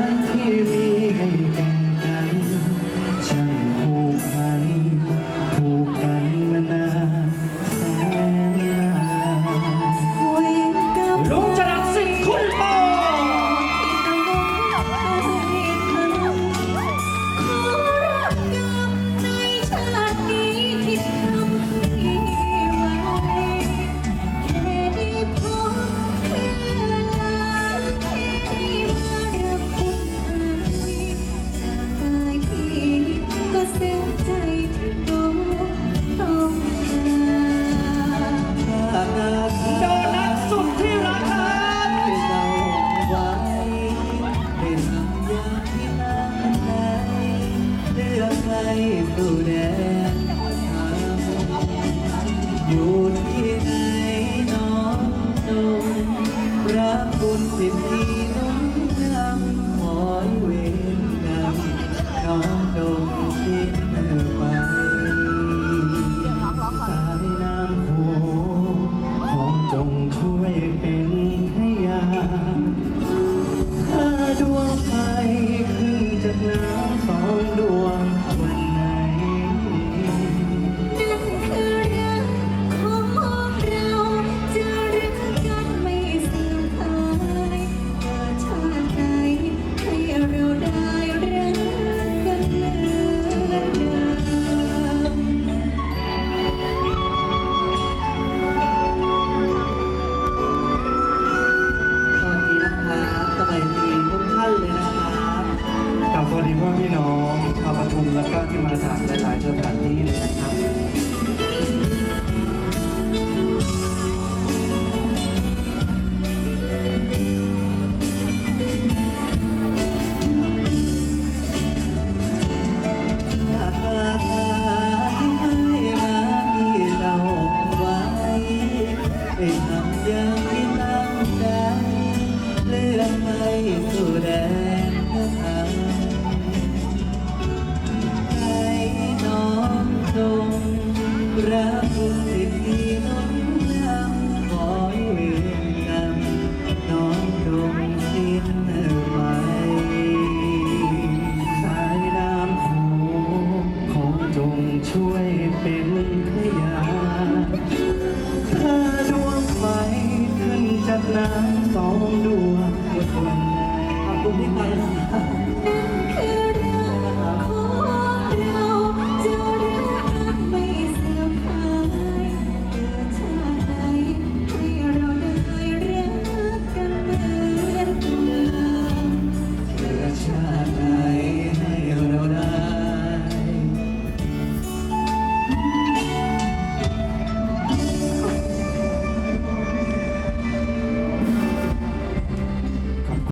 not here. ผู้แลอยู่ มาจากหลายๆสถานที่เลยนะครับให้หา รักสิบปีน้องน้ำคอยเวรกรรมน้องดงสิ้นไปสายน้ำโขงขอจงช่วยเป็นขยาถ้าดวงไฟขึ้นจากน้ำสองดวงคนไหนขอบุณพี่ไปนะ